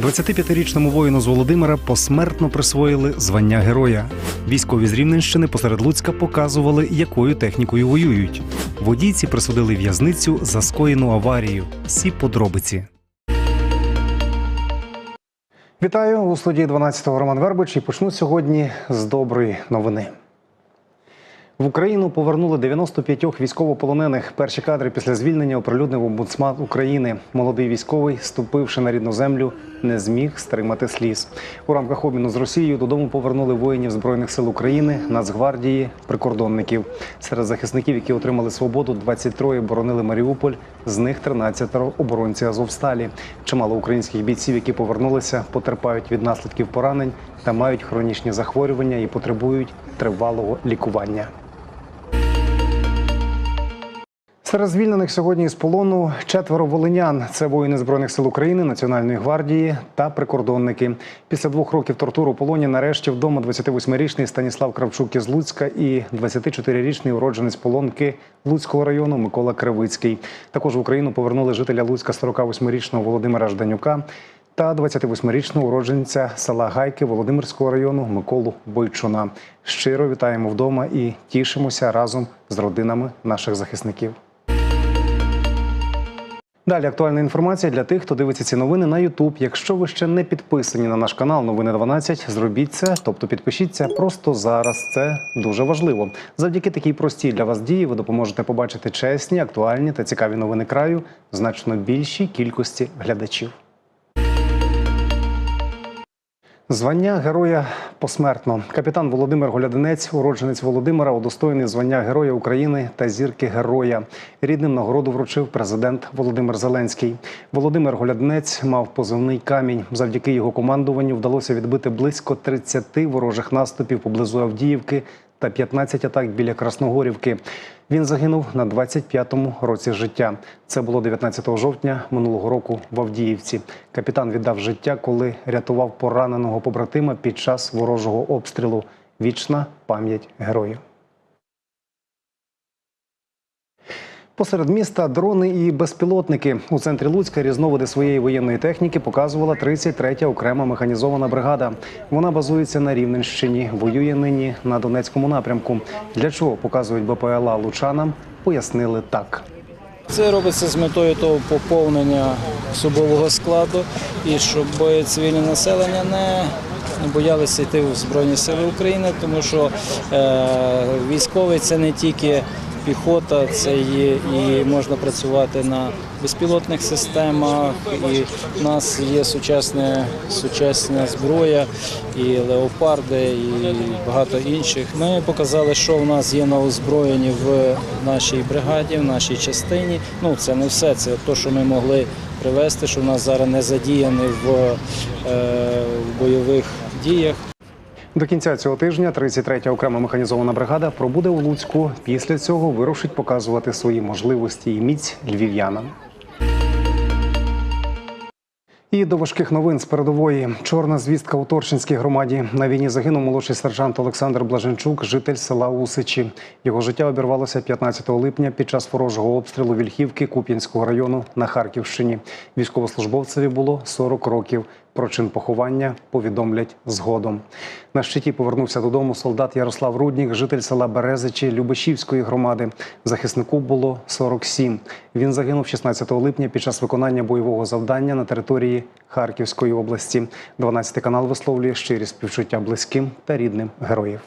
25-річному воїну з Володимира посмертно присвоїли звання героя. Військові з Рівненщини посеред Луцька показували, якою технікою воюють. Водійці присудили в'язницю за скоєну аварію. Всі подробиці. Вітаю у студії 12-го Роман Вербич і почну сьогодні з доброї новини. В Україну повернули 95 військовополонених. Перші кадри після звільнення оприлюднив омбудсман України. Молодий військовий, ступивши на рідну землю, не зміг стримати сліз. У рамках обміну з Росією додому повернули воїнів збройних сил України, Нацгвардії, прикордонників. Серед захисників, які отримали свободу, 23 боронили Маріуполь. З них 13 оборонці Азовсталі. Чимало українських бійців, які повернулися, потерпають від наслідків поранень та мають хронічні захворювання і потребують тривалого лікування. Серед звільнених сьогодні з полону четверо волинян. Це воїни збройних сил України, Національної гвардії та прикордонники. Після двох років тортур у полоні нарешті вдома 28-річний Станіслав Кравчук із Луцька і 24-річний уродженець полонки Луцького району Микола Кривицький. Також в Україну повернули жителя Луцька 48-річного Володимира Жданюка та 28-річного уродженця села Гайки Володимирського району Миколу Бойчуна. Щиро вітаємо вдома і тішимося разом з родинами наших захисників. Далі актуальна інформація для тих, хто дивиться ці новини на Ютуб. Якщо ви ще не підписані на наш канал Новини 12, зробіть це, тобто підпишіться просто зараз. Це дуже важливо. Завдяки такій простій для вас дії ви допоможете побачити чесні, актуальні та цікаві новини краю значно більшій кількості глядачів. Звання героя посмертно. Капітан Володимир Голядинець, уродженець Володимира, удостоєний звання Героя України та зірки Героя. Рідним нагороду вручив президент Володимир Зеленський. Володимир Голядинець мав позивний камінь. Завдяки його командуванню вдалося відбити близько 30 ворожих наступів поблизу Авдіївки та 15 атак біля Красногорівки. Він загинув на 25-му році життя. Це було 19 жовтня минулого року в Авдіївці. Капітан віддав життя, коли рятував пораненого побратима під час ворожого обстрілу. Вічна пам'ять героїв. Посеред міста дрони і безпілотники у центрі Луцька різновиди своєї воєнної техніки показувала 33-я окрема механізована бригада. Вона базується на Рівненщині, воює нині на Донецькому напрямку. Для чого показують БПЛА лучанам? Пояснили так. Це робиться з метою того поповнення особового складу і щоб цивільне населення не, не боялися йти в Збройні Сили України, тому що е, військовий це не тільки піхота, це є і можна працювати на безпілотних системах. І в нас є сучасна, сучасна зброя, і леопарди, і багато інших. Ми показали, що в нас є на озброєнні в нашій бригаді, в нашій частині. Ну це не все, це те, що ми могли привести, що в нас зараз не задіяні в, е, в бойових діях. До кінця цього тижня 33-я окрема механізована бригада пробуде у Луцьку. Після цього вирушить показувати свої можливості і міць львів'янам. І до важких новин з передової чорна звістка у Торчинській громаді. На війні загинув молодший сержант Олександр Блаженчук, житель села Усичі. Його життя обірвалося 15 липня під час ворожого обстрілу Вільхівки Куп'янського району на Харківщині. Військовослужбовцеві було 40 років. Про чин поховання повідомлять згодом. На щиті повернувся додому солдат Ярослав Руднік, житель села Березичі Любешівської громади. Захиснику було 47. Він загинув 16 липня під час виконання бойового завдання на території Харківської області. 12 канал висловлює щирі співчуття близьким та рідним героїв.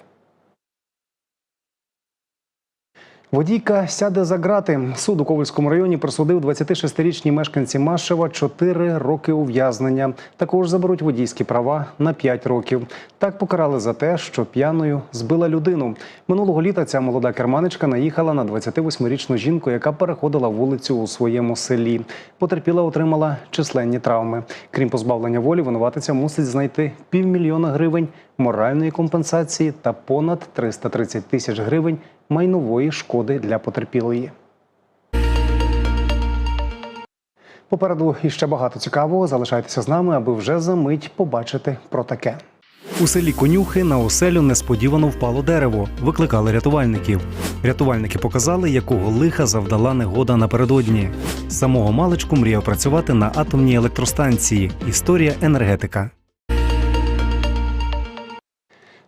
Водійка сяде за грати. Суд у Ковальському районі присудив 26-річній мешканці Машева 4 роки ув'язнення. Також заберуть водійські права на 5 років. Так покарали за те, що п'яною збила людину. Минулого літа ця молода керманичка наїхала на 28-річну жінку, яка переходила вулицю у своєму селі. Потерпіла, отримала численні травми. Крім позбавлення волі, винуватиця мусить знайти півмільйона гривень моральної компенсації та понад 330 тисяч гривень майнової шкоди для потерпілої. Попереду іще багато цікавого. Залишайтеся з нами, аби вже за мить побачити про таке. У селі Конюхи на оселю несподівано впало дерево. Викликали рятувальників. Рятувальники показали, якого лиха завдала негода напередодні. Самого маличку мріяв працювати на атомній електростанції. Історія енергетика.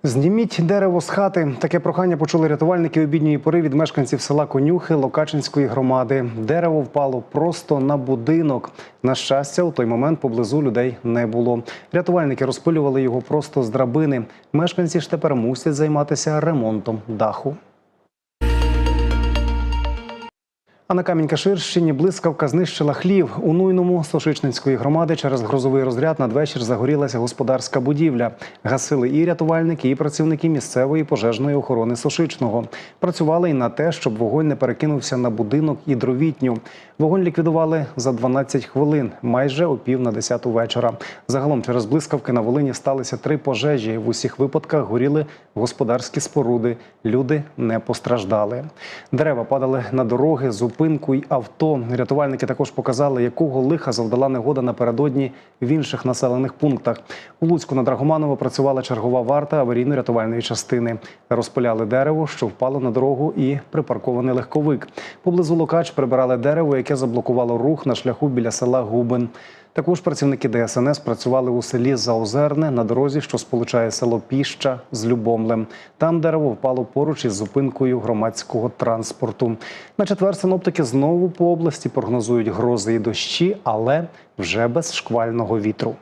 Зніміть дерево з хати. Таке прохання почули рятувальники обідньої пори від мешканців села Конюхи Локачинської громади. Дерево впало просто на будинок. На щастя, у той момент поблизу людей не було. Рятувальники розпилювали його просто з драбини. Мешканці ж тепер мусять займатися ремонтом даху. А на Камінь-Каширщині блискавка знищила хлів. У Нуйному Сошичненської громади через грозовий розряд надвечір загорілася господарська будівля. Гасили і рятувальники, і працівники місцевої пожежної охорони Сошичного. Працювали й на те, щоб вогонь не перекинувся на будинок і дровітню. Вогонь ліквідували за 12 хвилин, майже о пів на десяту вечора. Загалом через блискавки на Волині сталися три пожежі. В усіх випадках горіли господарські споруди. Люди не постраждали. Дерева падали на дороги, зупинку й авто. Рятувальники також показали, якого лиха завдала негода напередодні в інших населених пунктах. У Луцьку на Драгоманово працювала чергова варта аварійно-рятувальної частини. Розпиляли дерево, що впало на дорогу, і припаркований легковик. Поблизу Локач прибирали дерево, яке заблокувало рух на шляху біля села Губин. Також працівники ДСНС працювали у селі Заозерне на дорозі, що сполучає село Піща з Любомлем. Там дерево впало поруч із зупинкою громадського транспорту. На четвер синоптики знову по області прогнозують грози і дощі, але вже без шквального вітру.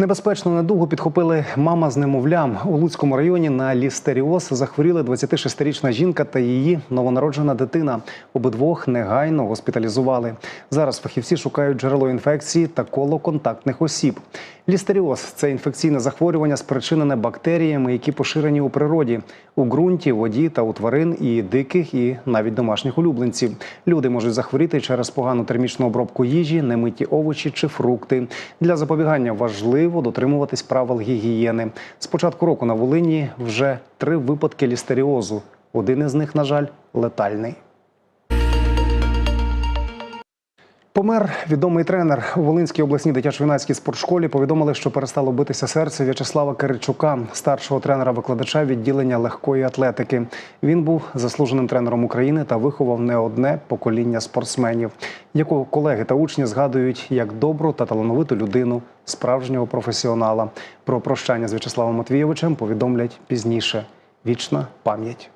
Небезпечну недугу підхопили мама з немовлям. У Луцькому районі на лістеріоз захворіли 26-річна жінка та її новонароджена дитина. Обидвох негайно госпіталізували. Зараз фахівці шукають джерело інфекції та коло контактних осіб. Лістеріоз це інфекційне захворювання, спричинене бактеріями, які поширені у природі у ґрунті, воді та у тварин і диких, і навіть домашніх улюбленців. Люди можуть захворіти через погану термічну обробку їжі, немиті овочі чи фрукти. Для запобігання важливо дотримуватись правил гігієни. З початку року на Волині вже три випадки лістеріозу. Один із них, на жаль, летальний. Помер відомий тренер у Волинській обласній дитячо-юнацькій спортшколі. Повідомили, що перестало битися серце В'ячеслава Киричука, старшого тренера-викладача відділення легкої атлетики. Він був заслуженим тренером України та виховав не одне покоління спортсменів, якого колеги та учні згадують як добру та талановиту людину, справжнього професіонала. Про прощання з В'ячеславом Матвійовичем повідомлять пізніше. Вічна пам'ять.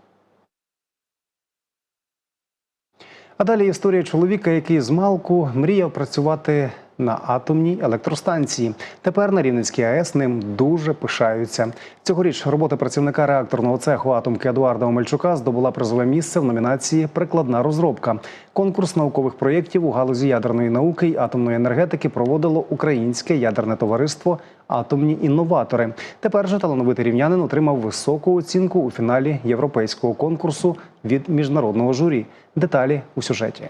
А далі історія чоловіка, який з малку мріяв працювати на атомній електростанції. Тепер на Рівненській АЕС ним дуже пишаються. Цьогоріч робота працівника реакторного цеху атомки Едуарда Омельчука здобула призове місце в номінації Прикладна розробка. Конкурс наукових проєктів у галузі ядерної науки й атомної енергетики проводило Українське ядерне товариство Атомні інноватори. Тепер же талановитий рівнянин отримав високу оцінку у фіналі європейського конкурсу від міжнародного журі. Деталі у сюжеті.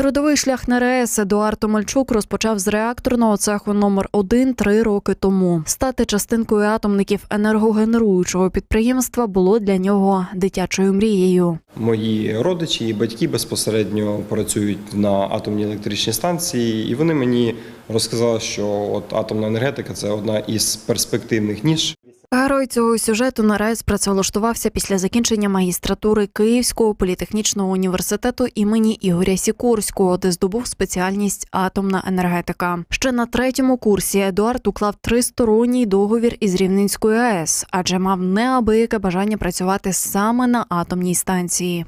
Трудовий шлях на РАЕС Едуард Омельчук розпочав з реакторного цеху номер 1 три роки тому. Стати частинкою атомників енергогенеруючого підприємства було для нього дитячою мрією. Мої родичі і батьки безпосередньо працюють на атомній електричній станції, і вони мені розказали, що от атомна енергетика це одна із перспективних ніж. Герой цього сюжету наразі працевлаштувався після закінчення магістратури Київського політехнічного університету імені Ігоря Сікорського, де здобув спеціальність атомна енергетика. Ще на третьому курсі Едуард уклав тристоронній договір із Рівненською АЕС, адже мав неабияке бажання працювати саме на атомній станції.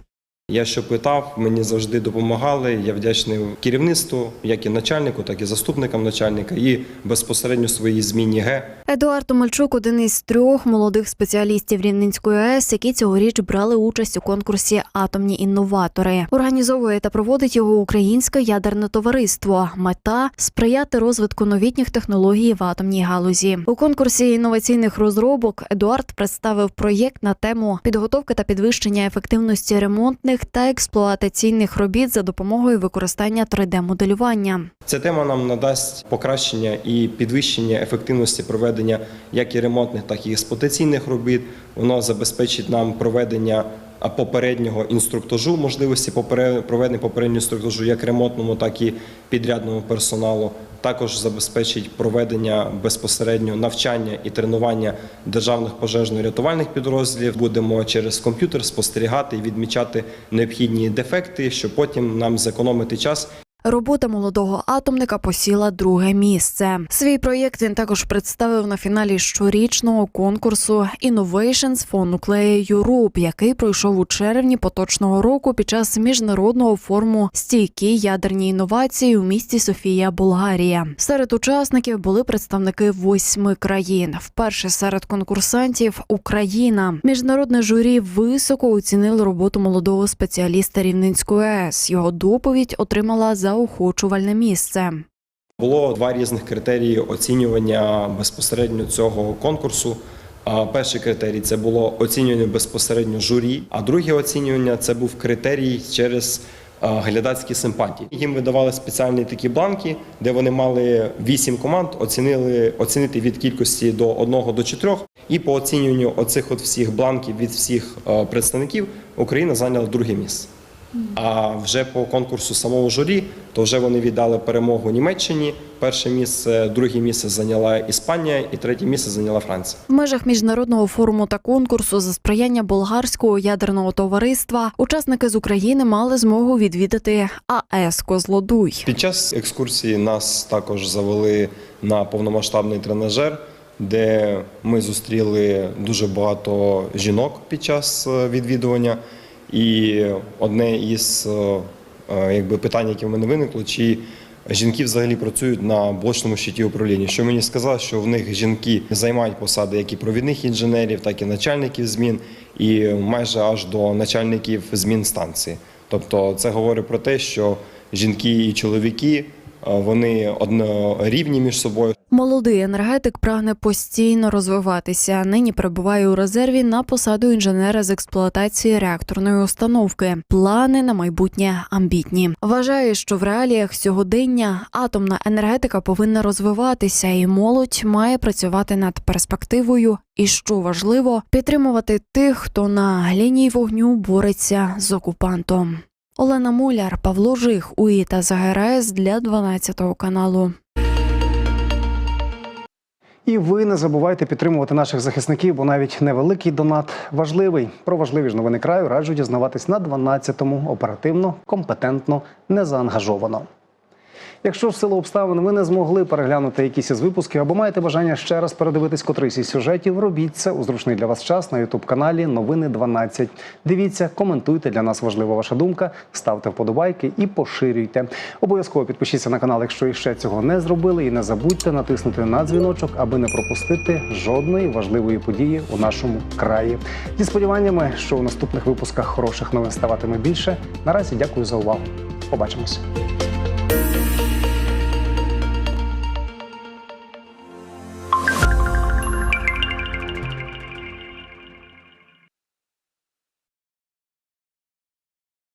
Я що питав, мені завжди допомагали. Я вдячний керівництву, як і начальнику, так і заступникам начальника, і безпосередньо своїй зміні Г. Едуард Омельчук один із трьох молодих спеціалістів Рівненської АЕС, які цьогоріч брали участь у конкурсі Атомні інноватори. Організовує та проводить його Українське ядерне товариство. Мета сприяти розвитку новітніх технологій в атомній галузі. У конкурсі інноваційних розробок Едуард представив проєкт на тему підготовки та підвищення ефективності ремонтних та експлуатаційних робіт за допомогою використання 3D-моделювання. Ця тема нам надасть покращення і підвищення ефективності проведення як і ремонтних, так і експлуатаційних робіт. Воно забезпечить нам проведення попереднього інструктажу, можливості проведення попереднього інструктажу як ремонтному, так і підрядному персоналу. Також забезпечить проведення безпосередньо навчання і тренування державних пожежно-рятувальних підрозділів. Будемо через комп'ютер спостерігати і відмічати необхідні дефекти, щоб потім нам зекономити час Робота молодого атомника посіла друге місце. Свій проєкт він також представив на фіналі щорічного конкурсу Innovations for Nuclear Europe, який пройшов у червні поточного року під час міжнародного форуму стійкі ядерні інновації у місті Софія, Болгарія. Серед учасників були представники восьми країн. Вперше серед конкурсантів Україна. Міжнародне журі високо оцінило роботу молодого спеціаліста Рівненської АЕС. Його доповідь отримала заохочувальне місце. Було два різних критерії оцінювання безпосередньо цього конкурсу. Перший критерій це було оцінювання безпосередньо журі, а друге оцінювання це був критерій через глядацькі симпатії. Їм видавали спеціальні такі бланки, де вони мали вісім команд, оцінили оцінити від кількості до одного до чотирьох. І по оцінюванню оцих от всіх бланків від всіх представників Україна зайняла друге місце. А вже по конкурсу самого журі, то вже вони віддали перемогу Німеччині. Перше місце, друге місце зайняла Іспанія, і третє місце зайняла Франція. В межах міжнародного форуму та конкурсу за сприяння болгарського ядерного товариства учасники з України мали змогу відвідати АЕС Козлодуй. Під час екскурсії нас також завели на повномасштабний тренажер, де ми зустріли дуже багато жінок під час е, відвідування. І одне із е, е, якби, питань, яке в мене виникло, чи жінки взагалі працюють на блочному щиті управління. Що мені сказали, що в них жінки займають посади як і провідних інженерів, так і начальників змін, і майже аж до начальників змін станції. Тобто це говорить про те, що жінки і чоловіки вони одно рівні між собою. Молодий енергетик прагне постійно розвиватися. Нині перебуває у резерві на посаду інженера з експлуатації реакторної установки. Плани на майбутнє амбітні. Вважає, що в реаліях сьогодення атомна енергетика повинна розвиватися, і молодь має працювати над перспективою. І що важливо, підтримувати тих, хто на лінії вогню бореться з окупантом. Олена Муляр, Павло Жих, УІ ЗГРС для 12 каналу. І ви не забувайте підтримувати наших захисників, бо навіть невеликий донат важливий. Про важливі ж новини краю раджу дізнаватись на 12-му оперативно, компетентно, незаангажовано. Якщо в силу обставин ви не змогли переглянути якісь із випусків або маєте бажання ще раз передивитись котрийсь із сюжетів, робіть це у зручний для вас час на ютуб каналі Новини 12. Дивіться, коментуйте. Для нас важлива ваша думка, ставте вподобайки і поширюйте. Обов'язково підпишіться на канал, якщо іще цього не зробили, і не забудьте натиснути на дзвіночок, аби не пропустити жодної важливої події у нашому краї. Зі сподіваннями, що у наступних випусках хороших новин ставатиме більше. Наразі дякую за увагу. Побачимось.